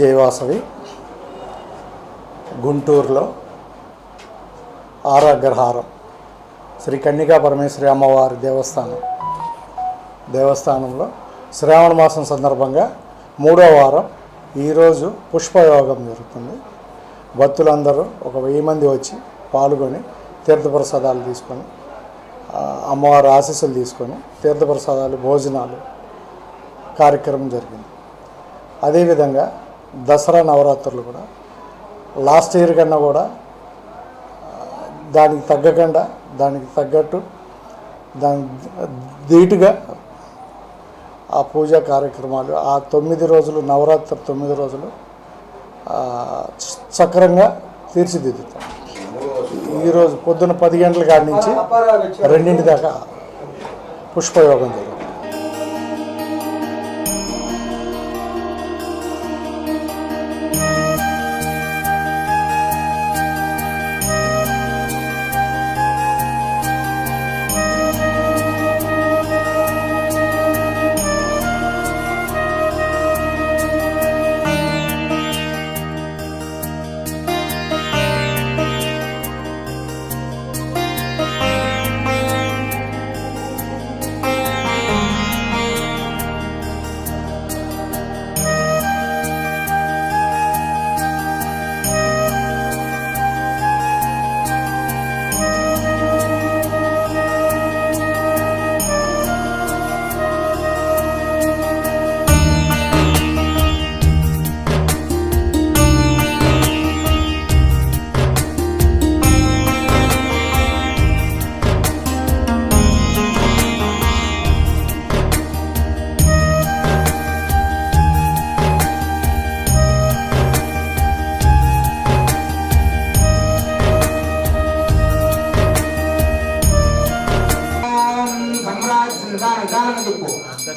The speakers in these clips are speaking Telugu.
జయవాసవి గుంటూరులో ఆరాగ్రహారం. శ్రీ కన్నికా పరమేశ్వరి అమ్మవారి దేవస్థానం. దేవస్థానంలో శ్రావణ మాసం సందర్భంగా మూడో వారం ఈరోజు పుష్పయోగం జరుగుతుంది. భక్తులందరూ ఒక వెయ్యి మంది వచ్చి పాల్గొని తీర్థప్రసాదాలు తీసుకొని అమ్మవారి ఆశీస్సులు తీసుకొని తీర్థప్రసాదాలు భోజనాలు కార్యక్రమం జరిగింది. అదేవిధంగా దసరా నవరాత్రులు కూడా. లాస్ట్ ఇయర్ కన్నా కూడా దానికి తగ్గకుండా దానికి తగ్గట్టు దాని ధీటుగా ఆ పూజా కార్యక్రమాలు ఆ తొమ్మిది రోజులు నవరాత్రి తొమ్మిది రోజులు చక్రంగా తీర్చిదిద్దుతాం. ఈరోజు పొద్దున పది గంటల కాడి నుంచి రెండింటి దాకా పుష్పయోగం జరుగుతుంది.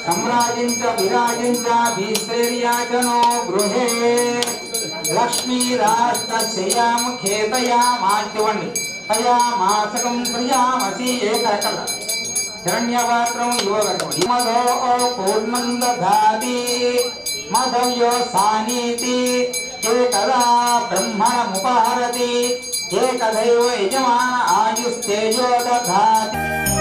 సమ్రాజించ విరాజించ భీశ్వర్యాచనో గృహే. లక్ష్మీ లక్ష్మీరాష్టశయామ ఖేతయామాచ్యవండి తయామాసకం ప్రియామసి ఏకరకల. హిరణ్యపాత్రం యువగతం మధో పూర్ణం దధాతి మధవ్యో సానీతి. ఏకదా బ్రహ్మణముపహరతి. ఏకదైవ యజమాన ఆయుస్తేజో దాతి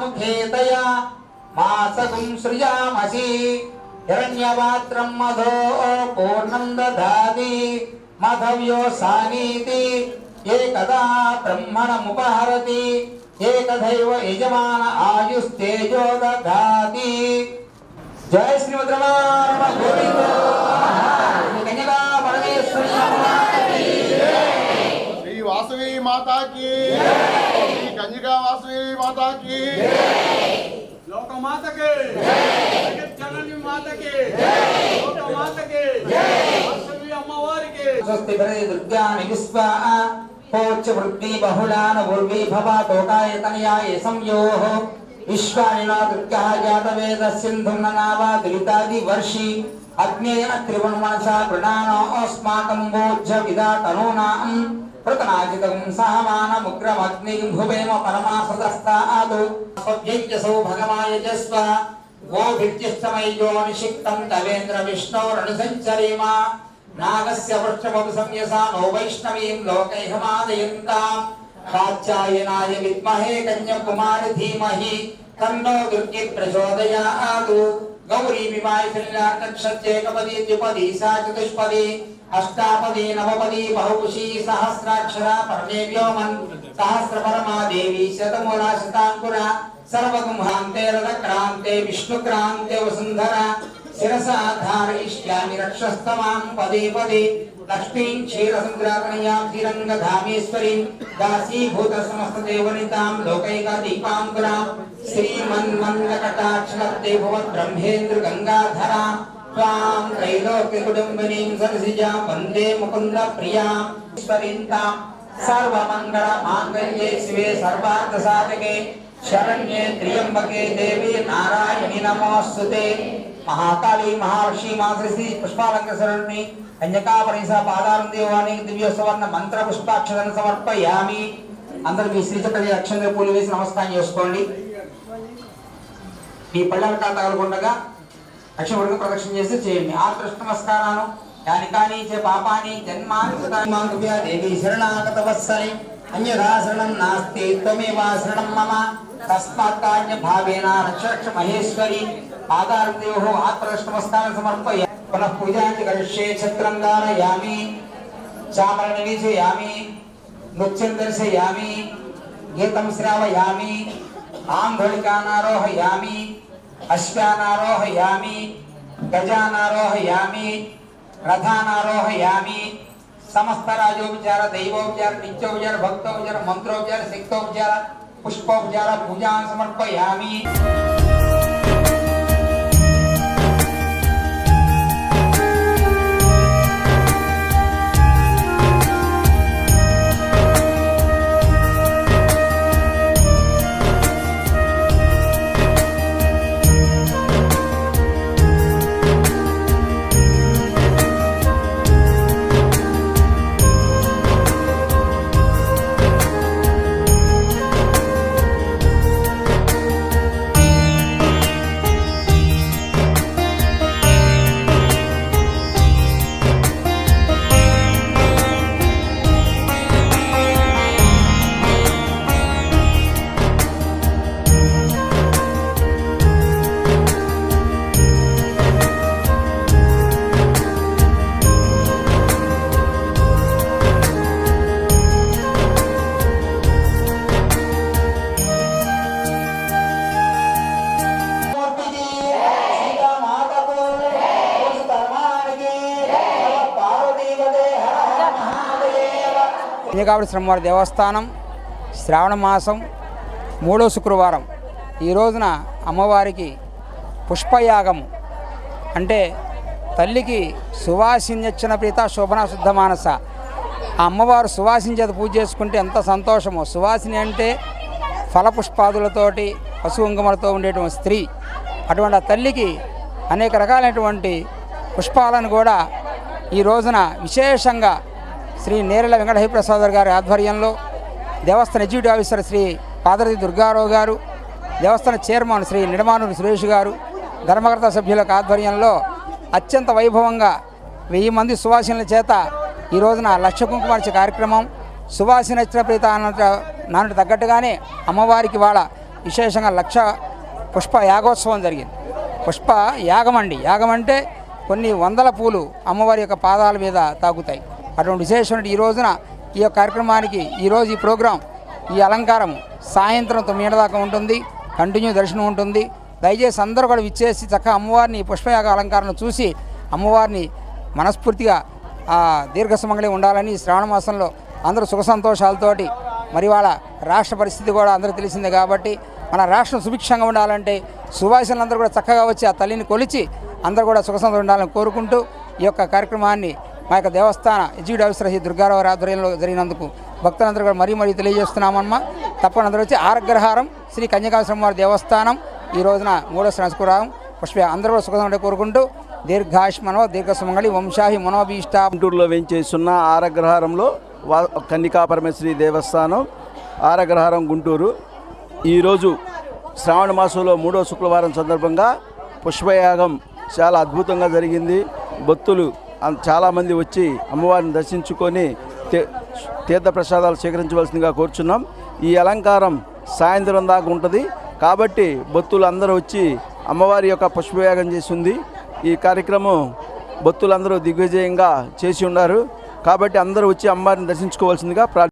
मुखेतया मासगुं सृजामसि। हिरण्यपात्रं मधो पूर्णं दधाति। मधव्यो सानीति। एकदा ब्रह्मणमुपहरति। एकदैव यजमान आयुस्तेजो दधाति। जय श्रीमद्रमारम गोविन्द कन्यका परमेश्वरी। श्री वासवी माता की కన్యకా వాసవి మాతాకి. లోకమాతకి. జగజ్జనని మాతకి. లోకమాతకి. వాసవి అమ్మవారికి. స్వస్తి భరే దుర్గానికి స్వాహ పోచ్చ వృద్ధి బహుళాన ఉర్వి భవ కోకాయ తనయాయ సంయోహ విశ్వానినా దుర్గా జాతవేద సింధున్ననావా దురితాది వర్షి. అగ్నేన త్రివణమనసా వృణానో అస్మాకం భోజ్య కృతనాజితం విద్మహే కన్యకుమారి ధీమహి. తన్నో దుర్గి ప్రచోదయాదు గౌరీ విమాయ ఫిల్లాకక్షత్యేకపది ద్విపది సా చతుష్పది అష్టాపది నవపది బహుపుషి సహస్రాక్షర పరమేవ్యోమన్ సహస్ర పరమాదేవి శతమూల శతాంకుర సర్వగుంహాంతే రథక్రాంతే విష్ణుక్రాంతే వసుంధర శిరస ధారయిష్యామి రక్షస్తమాం పదే పదే లక్ష్మీం క్షీరసముద్రాకనయాం శ్రీరంగధామేశ్వరీం దాసీభూత సమస్త దేవనితాం లోకైక దీపాంకురాం శ్రీమన్మన్మకటాక్షరత్తే భువన్ బ్రహ్మేంద్ర గంగాధరాం త్వాం त्रैलोक्यकुटुम्बिनीं కుటుంబినీం वन्दे వందే ముకుంద ప్రియాం ఈశ్వరీంతాం సర్వమంగళ మాంగళ్యే శివే సర్వార్థ సాధకే శరణ్యే త్ర్యంబకే దేవి నారాయణి నమోస్తుతే మహాకాళి మహాలక్ష్మి కన్యకాపరిస పాదారం దేవానికి దివ్యోత్సవర్ణ మంత్ర పుష్పాక్షరం సమర్పయామి అందరూ మీ శ్రీచక్ర అక్షంగా పూలు వేసి నమస్కారం చేసుకోండి. మీ పళ్ళ తగలకుండగా అక్షముడిగా ప్రదక్షిణ చేసి చేయండి ఆ కృష్ణ నమస్కారాలు యాని కాని చే పాపాని జన్మాని దేవి శరణాగత వత్సరి అన్యథా శరణం నాస్తి త్వమేవ శరణం మమ. తస్మాత్కాన్య భావేన రక్షరక్ష మహేశ్వరి. పాదారం దేవో నమస్కారం సమర్పయ. పునః పూజాంచి కరిష్యే ఛత్రం ధారయామి చామర నివేశయామి నృత్యం దర్శయామి. గీతం శ్రావయామి. ఆంధళికానారోహయామి అశ్వానారోహయామి గజానారోహయామి రథానారోహయామి సమస్త రాజోపచార దైవోపచార నిత్యోపచార భక్తోపచార మంత్రోపచార శక్తోపచార పుష్పోపచార పూజా సమర్పయామి కన్యకాపురి శ్రమవారి దేవస్థానం శ్రావణ మాసం మూడో శుక్రవారం. ఈ రోజున అమ్మవారికి పుష్పయాగము అంటే తల్లికి సువాసిన్యచ్చన ప్రీత శోభన శుద్ధ మానస. ఆ అమ్మవారు సువాసిని చేత పూజ చేసుకుంటే ఎంత సంతోషమో. సువాసిని అంటే ఫలపుష్పాదులతోటి పశుకుంకుమలతో ఉండేటువంటి స్త్రీ. అటువంటి ఆ తల్లికి అనేక రకాలైనటువంటి పుష్పాలను కూడా ఈ రోజున విశేషంగా శ్రీ నేరల వెంకట హరిప్రసాద్ గారి ఆధ్వర్యంలో దేవస్థాన ఎగ్జిక్యూటివ్ ఆఫీసర్ శ్రీ పాదరతి దుర్గారావు గారు దేవస్థాన చైర్మన్ శ్రీ నిడమానూరి సురేష్ గారు ధర్మకర్త సభ్యులకు ఆధ్వర్యంలో అత్యంత వైభవంగా వెయ్యి మంది సువాసినుల చేత ఈ రోజున లక్ష కుంకుమార్చ కార్యక్రమం సువాసిన ప్రీత నాన్నటి తగ్గట్టుగానే అమ్మవారికి వాళ్ళ విశేషంగా లక్ష పుష్ప యాగోత్సవం జరిగింది. పుష్ప యాగం అండి. యాగం అంటే కొన్ని వందల పూలు అమ్మవారి యొక్క పాదాల మీద తాగుతాయి. అటువంటి విశేషమైన ఈ రోజున ఈ యొక్క కార్యక్రమానికి ఈరోజు ఈ ప్రోగ్రాం ఈ అలంకారం సాయంత్రం తొమ్మిది దాకా ఉంటుంది. కంటిన్యూ దర్శనం ఉంటుంది. దయచేసి అందరూ కూడా విచ్చేసి చక్కగా అమ్మవారిని పుష్పయాగ అలంకారం చూసి అమ్మవారిని మనస్ఫూర్తిగా ఆ ఉండాలని శ్రావణ మాసంలో అందరూ సుఖ సంతోషాలతోటి మరి వాళ్ళ రాష్ట్ర పరిస్థితి కూడా అందరూ తెలిసిందే కాబట్టి మన రాష్ట్రం సుభిక్షంగా ఉండాలంటే సువాసనలందరూ కూడా చక్కగా వచ్చి ఆ తల్లిని కొలిచి అందరూ కూడా సుఖ సంతోషం ఉండాలని కోరుకుంటూ ఈ యొక్క కార్యక్రమాన్ని మా యొక్క దేవస్థాన ఎగ్జిక్యూటివ్ ఆఫీసర్ శ్రీ దుర్గారావు ఆధ్వర్యంలో జరిగినందుకు భక్తులందరూ కూడా మరీ మరీ తెలియజేస్తున్నామమ్మా. తప్పని అందరూ వచ్చి ఆరగ్రహారం శ్రీ కన్యకాశ్రమ వారి దేవస్థానం ఈ రోజున మూడో సంస్కృతం పుష్ప అందరూ కూడా సుఖం కోరుకుంటూ దీర్ఘాష్మనో దీర్ఘ సుమంగళి వంశాహి మనోభీష్ట. గుంటూరులో వేయించేస్తున్న ఆరగ్రహారంలో వా కన్నికా పరమేశ్వరి దేవస్థానం ఆరగ్రహారం గుంటూరు. ఈరోజు శ్రావణ మాసంలో మూడో శుక్రవారం సందర్భంగా పుష్పయాగం చాలా అద్భుతంగా జరిగింది. భక్తులు చాలామంది వచ్చి అమ్మవారిని దర్శించుకొని తీర్థ ప్రసాదాలు స్వీకరించవలసిందిగా కోరుచున్నాం. ఈ అలంకారం సాయంత్రం దాకా ఉంటుంది. కాబట్టి భక్తులు అందరూ వచ్చి అమ్మవారి యొక్క పుష్పయాగం చేసి ఉంది ఈ కార్యక్రమం భక్తులందరూ దిగ్విజయంగా చేసి ఉన్నారు. కాబట్టి అందరూ వచ్చి అమ్మవారిని దర్శించుకోవాల్సిందిగా ప్రా